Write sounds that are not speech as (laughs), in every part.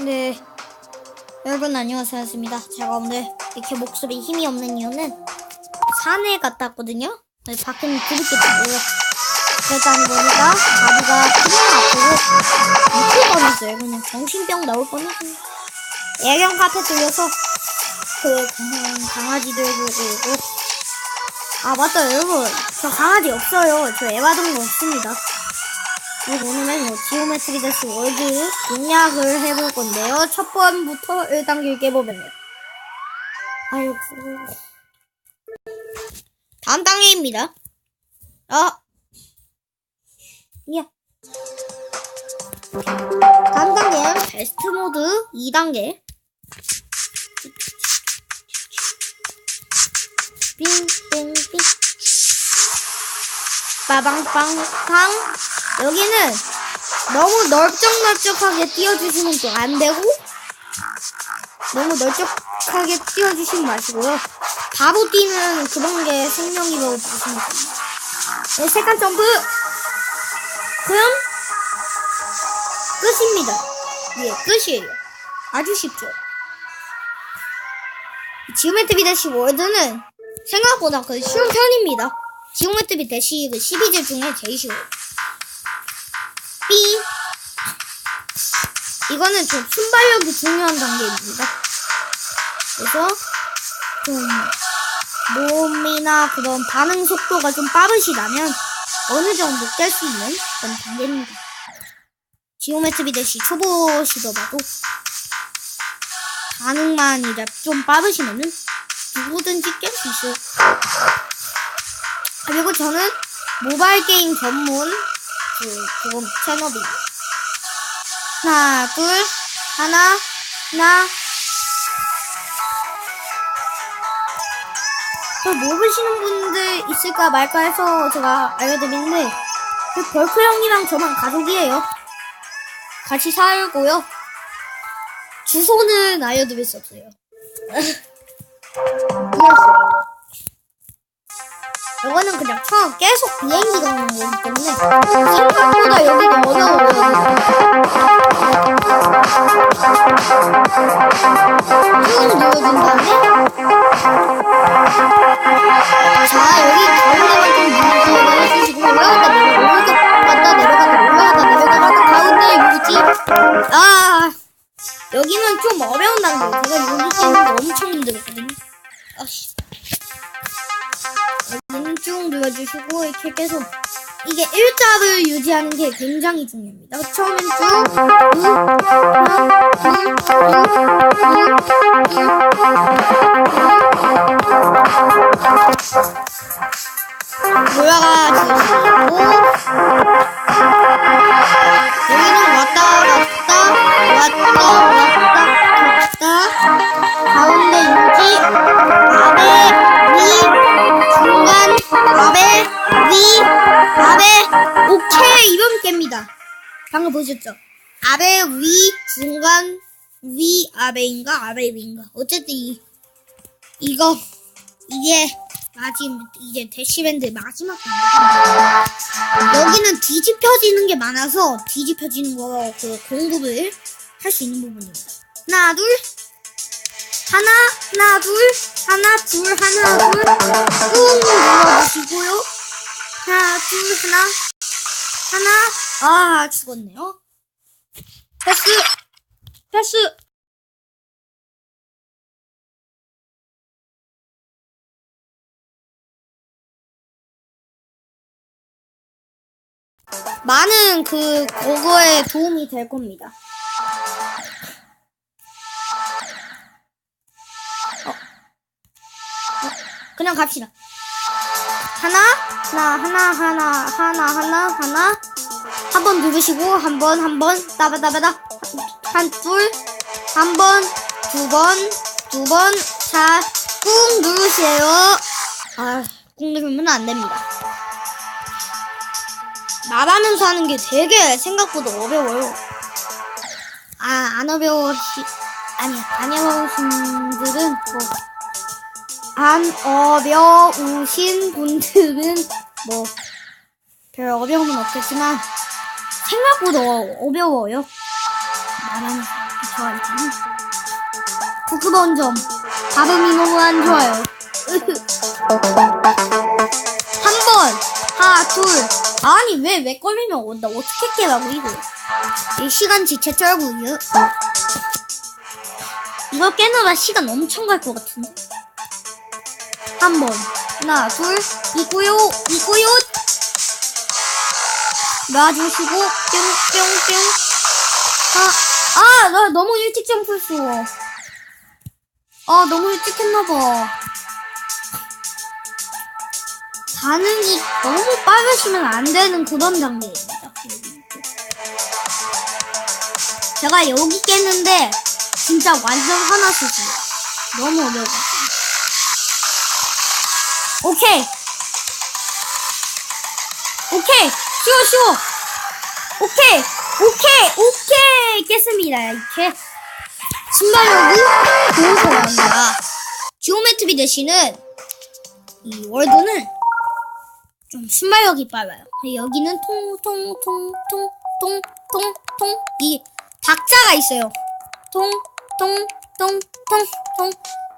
네. 여러분 안녕하세요.습니다. 제가 오늘 이렇게 목소리 힘이 없는 이유는 산에 갔다 왔거든요. 네, 밖에는 그렇게 더고요 그랬더니 보니까 바비가 그냥 아프고 미칠 뻔했어요. 그냥 정신병 나올 뻔했어요. 애견 카페 들려서 그 강- 강아지들 보고 아 맞다 여러분 저 강아지 없어요. 저 애완동물 없습니다. 오늘은 뭐 지오메트리 데스 월드 공략을 해볼 건데요. 첫 번부터 1단계 깨보면요. 아이고. 다음 단계입니다. 아. 야. 다음 단계는 베스트 모드 2단계. 빙빙빙. 빠방빵빵. 여기는 너무 널쩍널쩍하게 띄워주시면 또 안 되고 너무 널쩍하게 띄워주시면 마시고요. 바로 뛰는 그런 게 생명이라고 보시면 됩니다. 네, 세컨 점프! 그럼 끝입니다. 예, 끝이에요. 아주 쉽죠. 지오메트리 대시 월드는 생각보다 그 쉬운 편입니다. 지오메트리 대시 그 12질 중에 제일 쉬워요. 삐. 이거는 좀 순발력이 중요한 단계입니다. 그래서 좀 몸이나 그런 반응 속도가 좀 빠르시다면 어느 정도 깰 수 있는 그런 단계입니다. 지오메트리 대시 초보시더라도 반응만 이제 좀 빠르시면은 누구든지 깰 수 있어요. 그리고 저는 모바일 게임 전문 그, 그건 채널이에요. 하나, 둘, 하나, 하나. 저 모르시는 분들 있을까 말까 해서 제가 알려드리는데, 그 벌크 형이랑 저만 가족이에요. 같이 살고요. 주소는 알려드릴 수 없어요. 이었어요. (laughs) 이거는 그냥 처음 계속 비행기가 오는 거기 때문에 생각보다 여기가 어려워요. 꾹 누워준 다음에 자 여기 가운데만 좀 유지를 해주시고 올라갔다 내려갔다 이렇게 계속 이게 일자를 유지하는 게 굉장히 중요합니다. 처음엔 둘, 둘. 올라가 주시고 여기는 왔다 갔다 왔다 왔다 갔다 가운데 유지 아래 위 중간 아 래위 아래 오케이 이러면 깹니다. 방금 보셨죠? 아래 위 중간 위 아래인가 아래 위인가. 어쨌든 이 이거 이게 마지막 이제 대시밴드 마지막. 여기는 뒤집혀지는 게 많아서 뒤집혀지는 거 그 공부를 할수 있는 부분입니다. 하나 둘. 하나, 하나, 둘, 하나, 둘, 하나, 둘, 꾹 눌러주시고요. 하나, 둘, 하나, 하나, 아, 죽었네요. 패스! 패스! 많은 그, 그거에 도움이 될 겁니다. 그냥 갑시다. 하나, 하나, 하나, 하나, 하나, 하나, 하나. 한 번 누르시고, 한 번, 한 번, 따바따바다. 한, 둘, 한 번, 두 번, 두 번. 자, 꾹 누르세요. 아, 꾹 누르면 안 됩니다. 말하면서 하는 게 되게 생각보다 어려워요. 아, 안 어려우시, 아니, 안 어려우신 분들은 뭐, 안 어려우신 분들은 뭐 별 어려움은 없겠지만 생각보다 어려워요. 말하는 저한테는 부끄러운 점. 발음이 너무 안 좋아요. (laughs) 한 번. 하나 둘. 아니 왜 왜 걸리면 온다 어떻게 깨라고 이거. 이 시간 지체 쩔고요 이거 깨느라 시간 엄청 갈 것 같은데 한 번 하나 둘 이고요 이고요 놔주시고 뿅 뿅 뿅 아, 아, 나 너무 일찍 점프했어. 아, 너무 일찍 했나봐. 반응이 너무 빠르시면 안 되는 그런 단계입니다. 제가 여기 깼는데, 진짜 완전 화났었어요. 너무 어려워가지고. 오케이! 오케이! 쉬워, 쉬워! 오케이! 오케이! 오케이! 깼습니다, 이렇게. 신발력이 좋으셔야 합니다. 지오메트리 대신은, 이 월드는 좀 신발력이 빨라요. 여기는 통, 통, 통, 통, 통, 통, 통, 이 박자가 있어요. 통, 통, 통, 통, 통,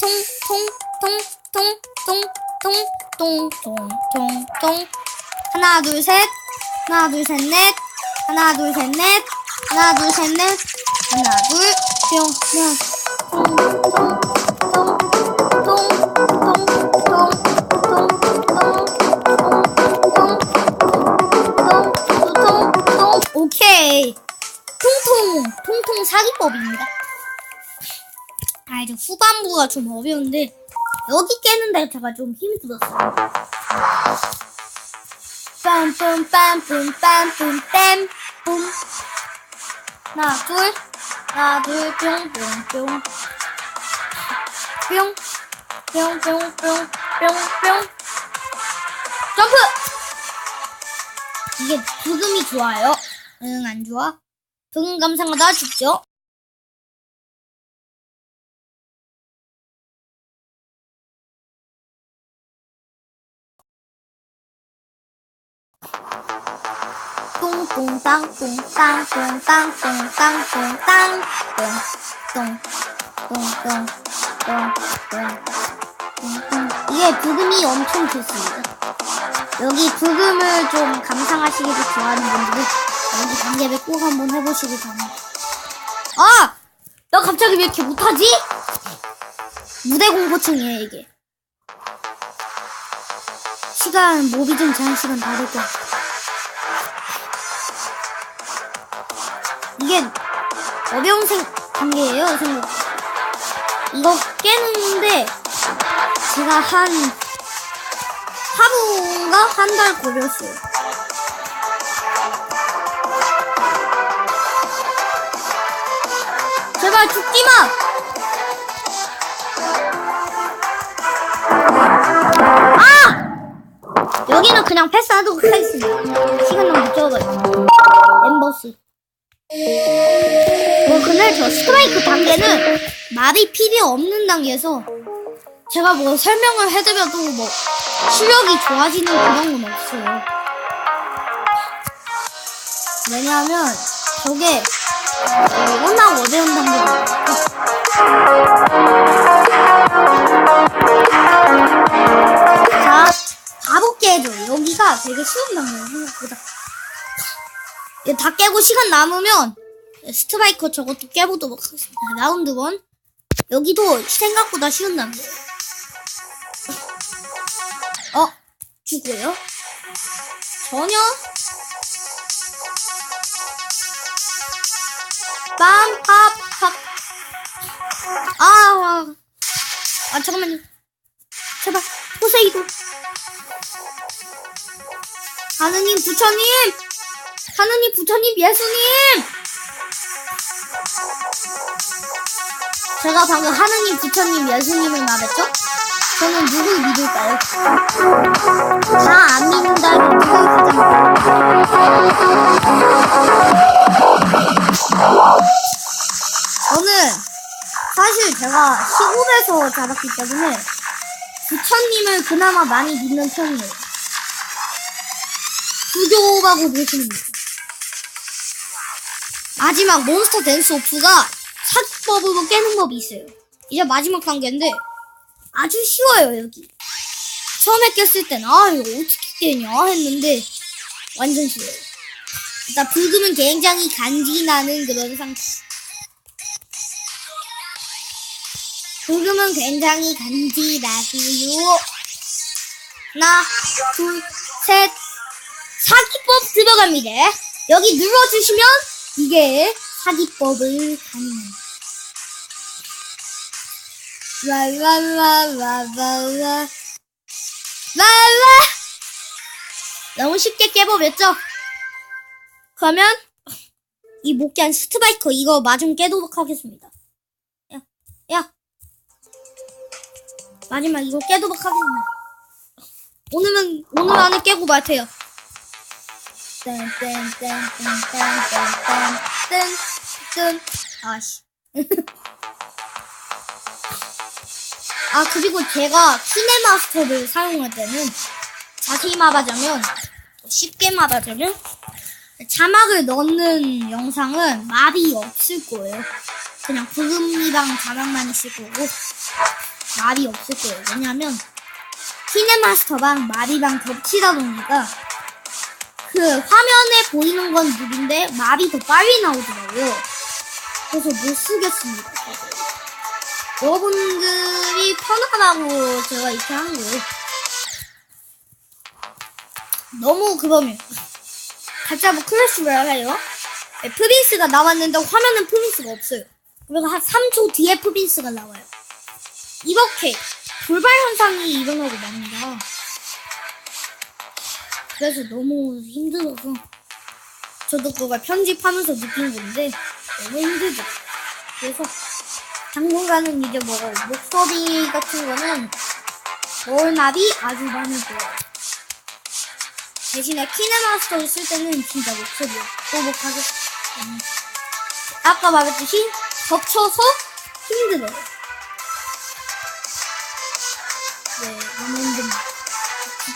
통, 통, 통, 통, 통, 통, 통, 통, 통, 통. 하나, 둘, 셋. 하나, 둘, 셋, 넷. 하나, 둘, 셋, 넷. 하나, 둘, 셋, 넷. 하나, 둘, 뿅, 뿅. 통, 통, 통, 통, 통, 통, 통, 통, 통, 통, 통. 오케이. 통통, 통통 사기법입니다. 아, 이제 후반부가 좀 어려운데, 여기 깨는데 제가 좀 힘들었어요. 빰뿜, 빰뿜, 빰뿜, 뺨, 뿜. 하나, 둘, 하나, 둘, 뿅, 뿅, 뿅. 뿅, 뿅, 뿅, 뿅, 뿅, 뿅. 점프! 이게 부금이 좋아요. 응, 안 좋아? 부금 감상하다 죽죠? 땅똥 땅똥 땅똥 땅똥 땅똥 똥똥똥똥 똥똥 이게 부금이 엄청 좋습니다. 여기 부금을 좀 감상하시기도 좋아하는 분들은 여기 단계를 꼭 한번 해보시기 바랍니다. 아! 나 갑자기 왜 이렇게 못하지? 무대 공포증이에요 이게. 시간 모비든 제한 시간 거 이게 어려운 생, 단계예요, 생각. 이거 깨는데 제가 한 하루인가 한 달 걸렸어요. 제발 죽지 마! 아! 여기는 그냥 패스하도록 하겠습니다. 시간 너무 늦어가지고. 엠버스. 뭐 근데 저 스트라이크 단계는 말이 필요 없는 단계에서 제가 뭐 설명을 해드려도 뭐 실력이 좋아지는 그런 건 없어요. 왜냐하면 저게 워낙 어려운 단계거든요. 자, 바로 깨줘. 여기가 되게 쉬운 단계예요, 생각보다. 다 깨고 시간 남으면 스트라이커 저것도 깨보도록 하겠습니다. 라운드 원. 여기도 생각보다 쉬운 단계. 어? 죽고요? 전혀? 빰, 팝, 팝. 아, 아, 아, 잠깐만요. 제발, 포세이도. 하느님, 부처님! 하느님, 부처님, 예수님! 제가 방금 하느님, 부처님, 예수님을 말했죠? 저는 누굴 믿을까요? 다 안 믿는다 면 누굴 가장 저는 사실 제가 시골에서 자랐기 때문에 부처님을 그나마 많이 믿는 편이에요. 불교라고 보시면 돼요. 마지막 몬스터 댄스 오프가 사기법으로 깨는 법이 있어요. 이제 마지막 단계인데 아주 쉬워요 여기. 처음에 깼을 땐 아 이거 어떻게 깨냐 했는데 완전 쉬워요. 일단 붉으면 굉장히 간지나는 그런 상태. 붉으면 굉장히 간지나고요. 하나, 둘, 셋. 사기법 들어갑니다. 여기 눌러주시면 이게 사기법을 가능합니다. 라라라라라라 라라 너무 쉽게 깨버렸죠? 그러면 이 목기한 스트라이커 이거 마중 깨도록 하겠습니다. 야, 야. 마지막 이거 깨도록 하겠습니다. 오늘은 오늘 안에 깨고 말테요. 땡땡땡땡땡땡땡땡 아씨. 아 그리고 제가 키네마스터를 사용할 때는 자세히 말하자면 쉽게 말하자면 자막을 넣는 영상은 말이 없을 거예요. 그냥 부금이랑 자막만 있을 거고 말이 없을 거예요. 왜냐면 키네마스터랑 말이랑 겹치다 보니까 그 화면에 보이는 건 느린데 말이 더 빨리 나오더라고요. 그래서 못 쓰겠습니다. 여러분들이 편하다고 제가 이렇게 하는 거예요. 너무 그러면 각자 뭐 클래식을 해요. 네, 프린스가 나왔는데 화면은 프린스가 없어요. 그리고 한 3초 뒤에 프린스가 나와요. 이렇게 돌발 현상이 일어나고 맙니다. 그래서 너무 힘들어서 저도 그걸 편집하면서 느낀 건데 너무 힘들죠. 그래서 당분간은 이제 뭐 목소리 같은 거는 월납이 아주 많이 들어요. 대신에 키네마스터를 쓸 때는 진짜 목소리요. 또목하겠습니다 아까 말했듯이 겹쳐서 힘들어요.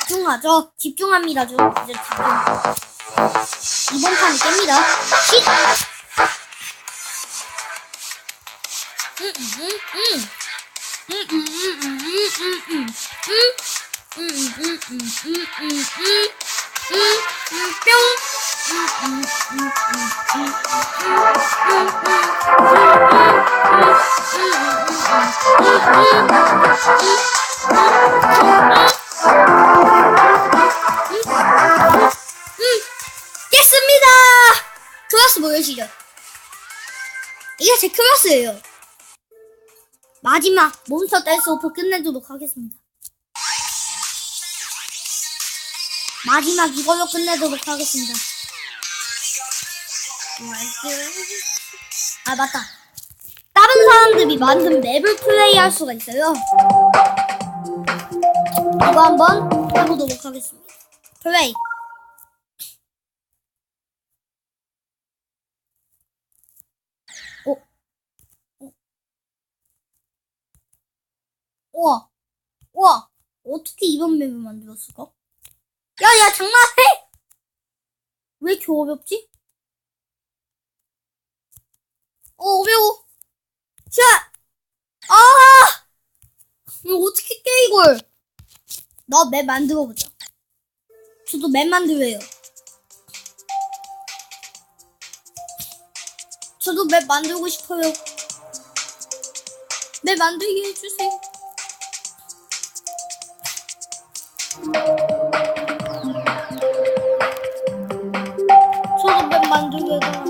집중하죠. 집중합니다. 저 이제 집중. 이번 판이 깹니다. 쉿! 음, 음, 음, 음. 음, 음, 음, 음, 음, 음, 음. 음, 음, 음, 음, 음, 음, 음. 음, 음, 뿅. 음, 음, 음, 음, 음, 음, 음, 음, 깼습니다! 클라스 보여주시죠. 이게 제 클라스예요. 마지막 몬스터 댄스 오프 끝내도록 하겠습니다. 마지막 이걸로 끝내도록 하겠습니다. 아 맞다. 다른 사람들이 만든 맵을 플레이할 수가 있어요. 이거 한번 해보도록 하겠습니다. 플레이. 어? 어? 우와, 우와, 어떻게 이런 맵을 만들었을까? 야, 야, 장난해! 왜 이렇게 어렵지? 어, 어려워. 샷! 아! 이거 어떻게 깨, 이걸? 너 맵 만들어 보자. 저도 맵 만들래요. 저도 맵 만들고 싶어요. 맵 만들게 해주세요. 저도 맵 만들려요.